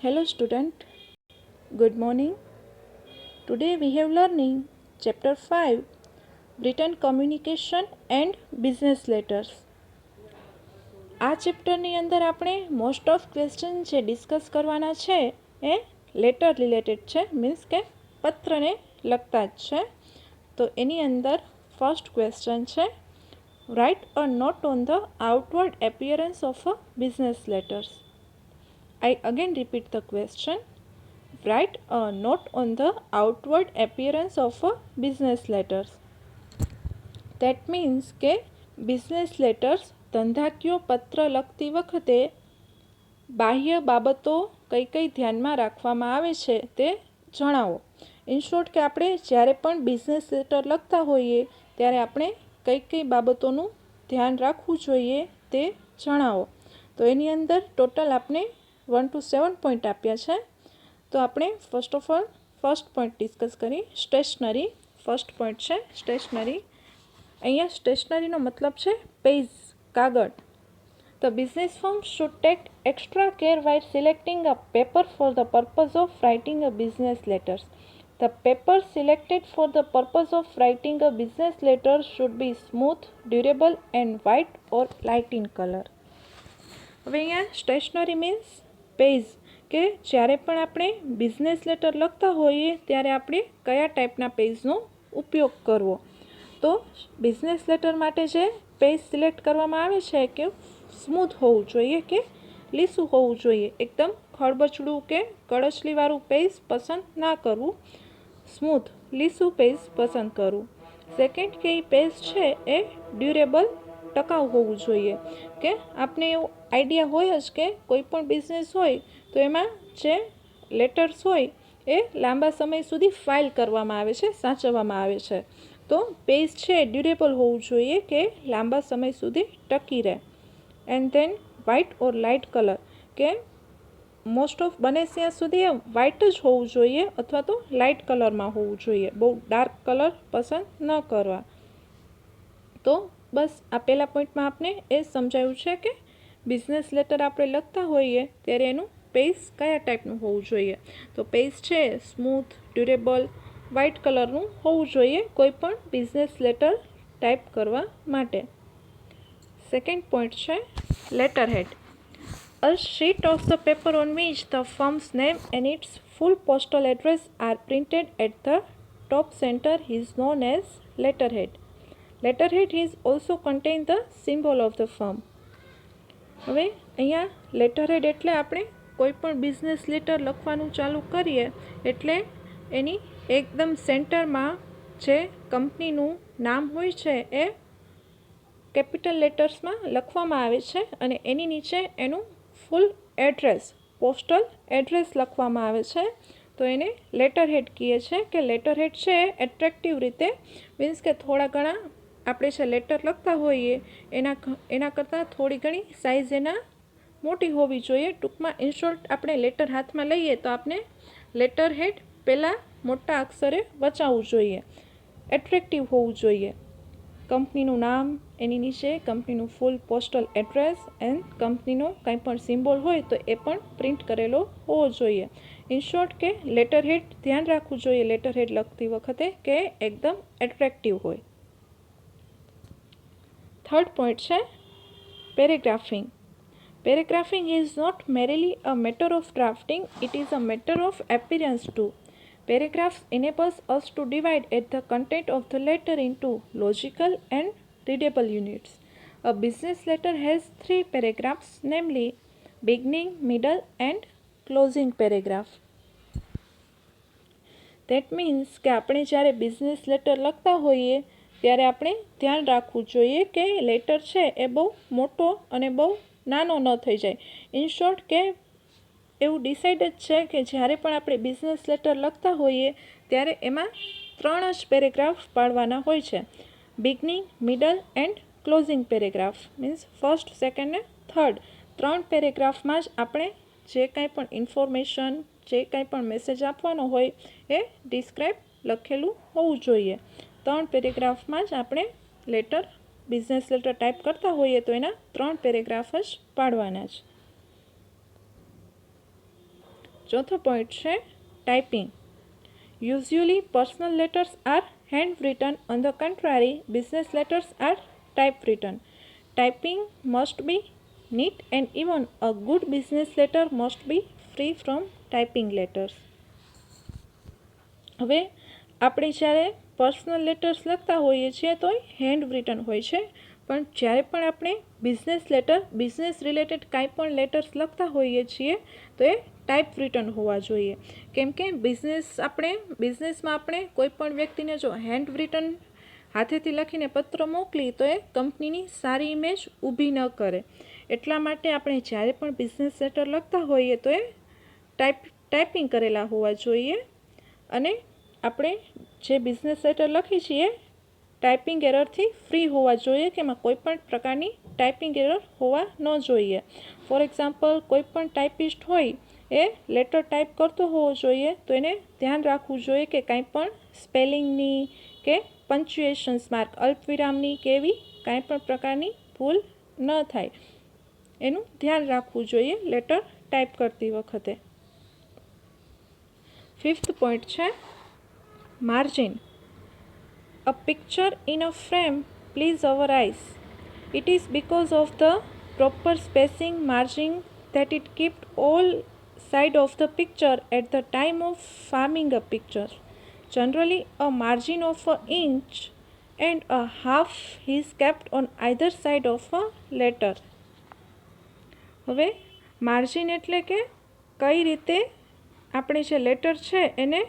Hello, student. Good morning. Today we have learning chapter 5 written communication and business letters. આ ચેપ્ટરની અંદર આપણે most of question જે discuss કરવાના છે એ લેટર રિલેટેડ છે મીન્સ કે પત્રને લગતા જ છે તો એની અંદર ફર્સ્ટ ક્વેશ્ચન છે write a note on the outward appearance of a business letters I again repeat the question. Write a note on the outward appearance of a business letters. That means કે business letters ધંધાકીય પત્ર લખતી વખતે બાહ્ય બાબતો કઈ કઈ ધ્યાનમાં રાખવામાં આવે છે તે જણાવો ઇન શોર્ટ કે આપણે જ્યારે પણ બિઝનેસ લેટર લખતા હોઈએ ત્યારે આપણે કઈ કઈ બાબતોનું ધ્યાન રાખવું જોઈએ તે જણાવો તો એની અંદર ટોટલ આપણે વન ટુ સેવન પોઈન્ટ આપ્યા છે. તો આપણે first of all first point discuss કરી. સ્ટેશનરી ફર્સ્ટ પોઈન્ટ છે. સ્ટેશનરી અહીંયા સ્ટેશનરીનો મતલબ છે પેજ કાગળ. The business form should take extra care while selecting a paper for the purpose of writing a business letters the paper selected for the purpose of writing a business letter should be smooth durable and white or light in colour હવે અહીંયા stationary means page કે જ્યારે પણ આપણે business letter લખતા હોઈએ ત્યારે આપણે કયા ટાઈપના પેજનો ઉપયોગ કરવો. તો બિઝનેસ લેટર માટે જે પેજ સિલેક્ટ કરવામાં આવે છે કે સ્મૂથ હોવું જોઈએ કે લીસું હોવું જોઈએ. એકદમ ખળબચડું કે કળચલીવાળું પેજ પસંદ ના કરવું. સ્મૂથ લીસું પેજ પસંદ કરવું. સેકન્ડ કે એ પેજ છે એ ડ્યુરેબલ ટકાઉ હોવું જોઈએ. કે આપણે એવું આઈડિયા હોય જ કે કોઈ પણ બિઝનેસ હોય તો એમાં જે લેટર્સ હોય એ લાંબા સમય સુધી ફાઇલ કરવામાં આવે છે, સાચવવામાં આવે છે. તો પેજ છે ડ્યુરેબલ હોવું જોઈએ કે લાંબા સમય સુધી ટકી રહે. And then white or light colour કે મોસ્ટ ઓફ બને ત્યાં સુધી એ વ્હાઇટ જ હોવું જોઈએ અથવા તો લાઇટ કલરમાં હોવું જોઈએ. બહુ ડાર્ક કલર પસંદ ન કરવા. તો બસ આ પહેલા પોઈન્ટમાં આપને એ સમજાયું છે કે બિઝનેસ લેટર આપણે લખતા હોઈએ ત્યારે એનું પેજ કયા ટાઈપનું હોવું જોઈએ? તો પેજ છે, સ્મૂથ, ડ્યુરેબલ વ્હાઇટ કલરનું હોવું જોઈએ કોઈ પણ બિઝનેસ લેટર ટાઈપ કરવા માટે. સેકન્ડ પોઈન્ટ છે letter head a sheet of the paper on which the firm's name and its full postal address are printed at the top centre is known as letter head letter head is also contain the symbol of the firm હવે અહીંયા letter head એટલે આપણે કોઈ પણ business letter લખવાનું ચાલુ કરીએ એટલે એની એકદમ સેન્ટરમાં જે કંપનીનું નામ હોય છે એ કેપિટલ લેટર્સમાં લખવામાં આવે છે અને એની નીચે એનું ફૂલ એડ્રેસ પોસ્ટલ એડ્રેસ લખવામાં આવે છે. તો એને લેટર હેડ કહીએ છીએ કે લેટર હેડ છે એટ્રેક્ટિવ રીતે મીન્સ કે થોડા ઘણા આપણે જે લેટર લખતા હોઈએ, એના એના કરતાં થોડી ઘણી સાઇઝ એના મોટી હોવી જોઈએ. ટૂંકમાં ઇન્શોર્ટ આપણે લેટર હાથમાં લઈએ તો આપણે લેટર હેડ પહેલાં મોટા અક્ષરે વચાવવું જોઈએ. એટ્રેક્ટિવ હોવું જોઈએ. કંપનીનું નામ, એની નીચે કંપનીનું ફૂલ પોસ્ટલ એડ્રેસ એન્ડ કંપનીનો કંઈ પણ સિમ્બોલ હોય તો એ પણ પ્રિન્ટ કરેલો હોવો જોઈએ. ઇન શોર્ટ કે લેટર હેડ ધ્યાન રાખવું જોઈએ. લેટર હેડ લખતી વખતે કે એકદમ એટ્રેક્ટિવ હોય. થર્ડ પોઈન્ટ છે paragraphing paragraphing is not merely a matter of drafting it is a matter of appearance too Paragraphs enables us to divide at the content of the letter into logical and readable units. A business letter has three paragraphs, namely beginning, middle, and closing paragraph. That means કે આપણે જ્યારે business letter લખતા હોઈએ ત્યારે આપણે ધ્યાન રાખવું જોઈએ કે લેટર છે એ બહુ મોટો અને બહુ નાનો ન થઈ જાય. ઇન શોર્ટ કે એવું ડિસાઇડ જ છે કે જ્યારે પણ આપણે બિઝનેસ લેટર લખતા હોઈએ, ત્યારે એમાં ત્રણ જ પેરેગ્રાફ પાડવાના હોય છે. Beginning middle end closing paragraph means first second ને થર્ડ ત્રણ પેરેગ્રાફમાં જ આપણે જે કાંઈ પણ ઇન્ફોર્મેશન જે કાંઈ પણ મેસેજ આપવાનો હોય, એ ડિસ્ક્રાઇબ લખેલું હોવું જોઈએ. ત્રણ પેરેગ્રાફમાં જ આપણે લેટર બિઝનેસ લેટર ટાઈપ કરતા હોઈએ તો એના ત્રણ પેરેગ્રાફ જ પાડવાના જ ચોથો પોઈન્ટ છે typing usually personal letters are hand written on the contrary business letters are type written typing must be neat and even a good business letter must be free from typing letters હવે આપણે જ્યારે personal letters લખતા હોઈએ છીએ તો એ hand return હોય છે. પણ જ્યારે પણ આપણે બિઝનેસ લેટર, બિઝનેસ રિલેટેડ કાંઈ પણ લેટર્સ લખતા હોઈએ છીએ, તો એ ટાઈપ રિટન હોવા જોઈએ. કેમ કે બિઝનેસ આપણે, બિઝનેસમાં આપણે કોઈ પણ વ્યક્તિને જો હેન્ડ રિટન હાથેથી લખીને પત્ર મોકલી, તો એ કંપનીની સારી ઇમેજ ઊભી ન કરે. એટલા માટે આપણે જ્યારે પણ બિઝનેસ લેટર લખતા હોઈએ, તો એ ટાઈપ, ટાઈપિંગ કરેલા હોવા જોઈએ. અને આપણે જે બિઝનેસ લેટર લખી છીએ ટાઈપિંગ એરરથી ફ્રી હોવા જોઈએ કે એમાં કોઈપણ પ્રકારની ટાઈપિંગ એરર હોવા ન જોઈએ. ફોર એક્ઝામ્પલ કોઈપણ ટાઈપિસ્ટ હોય, એ લેટર ટાઈપ કરતો હોવો જોઈએ, તો એને ધ્યાન રાખવું જોઈએ કે કાંઈ પણ સ્પેલિંગની કે પંચ્યુએશન્સ માર્ક અલ્પવિરામની કે એવી કાંઈ પણ પ્રકારની ભૂલ ન થાય. એનું ધ્યાન રાખવું જોઈએ લેટર ટાઈપ કરતી વખતે. ફિફ્થ પોઈન્ટ છે margin A picture in a frame please our eyes. It is because of the proper spacing margin that it kept all side of the picture at the time of farming a picture. Generally a margin of an inch and a half is kept on either side of a letter. હવે margin એટલે કે કઈ રીતે આપણે જે letter છે એને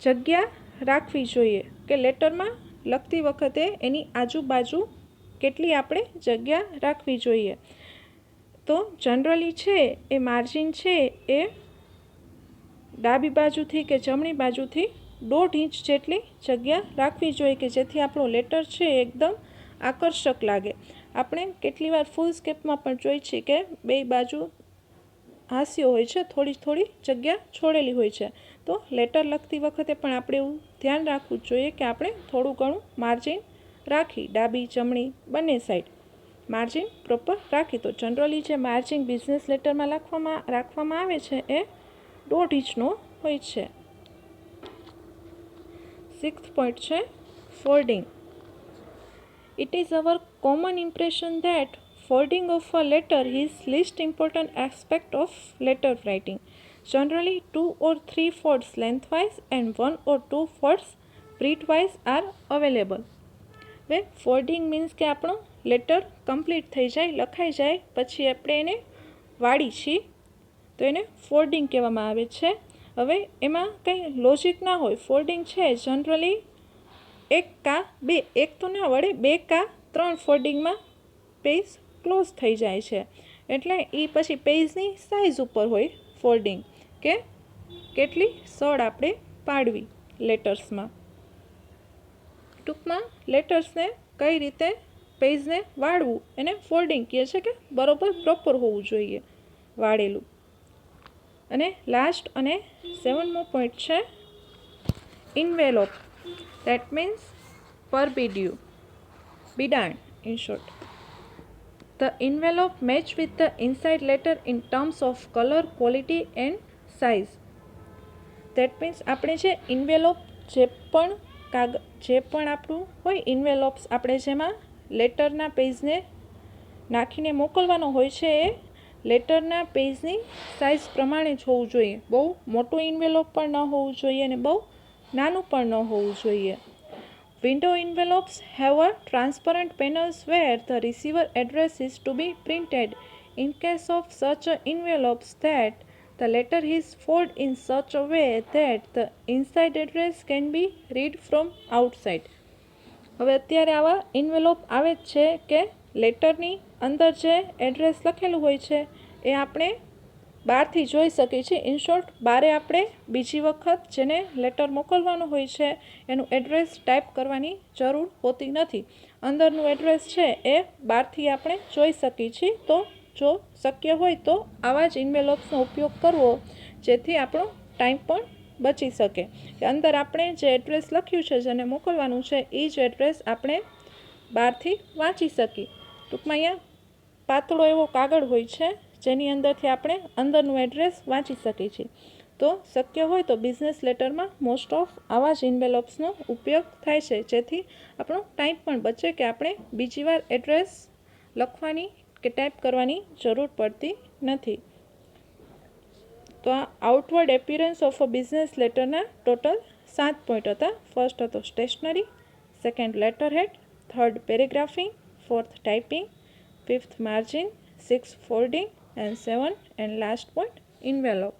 જગ્યા રાખવી જોઈએ કે લેટરમાં લખતી વખતે એની આજુબાજુ કેટલી આપણે જગ્યા રાખવી જોઈએ. તો જનરલી છે એ માર્જિન છે એ ડાબી બાજુથી કે જમણી બાજુથી દોઢ ઇંચ જેટલી જગ્યા રાખવી જોઈએ કે જેથી આપણો લેટર છે એકદમ આકર્ષક લાગે. આપણે કેટલી વાર ફૂલ સ્કેપમાં પણ જોઈ છીએ કે બે બાજુ હાસ્યો હોય છે, થોડી થોડી જગ્યા છોડેલી હોય છે. તો લેટર લખતી વખતે પણ આપણે એવું ધ્યાન રાખવું જોઈએ કે આપણે થોડું ઘણું માર્જિન રાખી ડાબી, જમણી બંને સાઈડ માર્જિન પ્રોપર રાખી. તો જનરલી જે માર્જિન બિઝનેસ લેટરમાં લખવામાં, રાખવામાં આવે છે એ દોઢ ઇંચનો હોય છે. સિક્સ પોઈન્ટ છે folding it is our common impression that folding of a letter is least important aspect of letter writing. Generally, two or three folds lengthwise and one or two folds breadthwise are available. હવે folding means કે આપણો letter complete થઈ જાય લખાઈ જાય પછી આપણે એને વાળી છીએ. તો એને ફોલ્ડિંગ કહેવામાં આવે છે. હવે એમાં કંઈ લોજિક ના હોય ફોલ્ડિંગ છે જનરલી એક કા બે એક તો ના વળે બે કા ત્રણ ફોલ્ડિંગમાં પેજ ક્લોઝ થઈ જાય છે. એટલે એ પછી પેજની સાઇઝ ઉપર હોય ફોલ્ડિંગ કે કેટલી સળ આપણે પાડવી લેટર્સમાં ટૂંકમાં લેટર્સને કઈ રીતે પેજને વાળવું એને ફોલ્ડિંગ કહે છે કે બરોબર પ્રોપર હોવું જોઈએ વાળેલું અને લાસ્ટ અને સેવનમો પોઈન્ટ છે envelope that means forbidden bidang in short the envelope match with the inside letter in terms of color quality and size. That means આપણે જે ઇન્વેલોપ જે પણ કાગ, જે પણ આપણું હોય ઇન્વેલોપ્સ આપણે જેમાં લેટરના પેજને નાખીને મોકલવાનો હોય છે એ લેટરના પેજની સાઇઝ પ્રમાણે જ હોવું જોઈએ. બહુ મોટું ઇન્વેલોપ પણ ન હોવું જોઈએ અને બહુ નાનું પણ ન હોવું જોઈએ. Window envelopes have a transparent panels where the receiver address is to be printed in case of such a envelopes that the letter is folded in such a way that the inside address can be read from outside. હવે અત્યારે આવા ઇન્વેલોપ આવે જ છે કે લેટરની અંદર જે address લખેલું હોય છે, એ આપણે બહારથી જોઈ શકીએ છીએ. ઇન શોર્ટ બારે આપણે બીજી વખત જેને લેટર મોકલવાનું હોય છે, એનું એડ્રેસ ટાઈપ કરવાની જરૂર હોતી નથી. અંદરનું એડ્રેસ છે એ બહારથી આપણે જોઈ શકીએ છીએ તો જો શક્ય હોય તો આવા જ ઇન્વેલોપ્સનો ઉપયોગ કરવો, જેથી આપણો ટાઈમ પણ બચી શકે. કે અંદર આપણે જે એડ્રેસ લખ્યું છે, જેને મોકલવાનું છે એ જ એડ્રેસ આપણે બહારથી વાંચી શકીએ. ટૂંકમાં અહીંયા પાતળો એવો કાગળ હોય છે, જેની અંદરથી આપણે અંદરનું એડ્રેસ વાંચી શકીએ છીએ. તો શક્ય હોય તો બિઝનેસ લેટરમાં મોસ્ટ ઓફ આવા જ ઇન્વેલોપ્સનો ઉપયોગ થાય છે, જેથી આપણો ટાઈમ પણ બચે કે આપણે બીજી વાર એડ્રેસ લખવાની કે ટાઈપ કરવાની જરૂર પડતી નથી. તો આ outward appearance of a business લેટરના total સાત પોઈન્ટ હતા. ફર્સ્ટ હતો stationery second letter head third paragraphing fourth typing fifth margin six folding and seven and last point envelope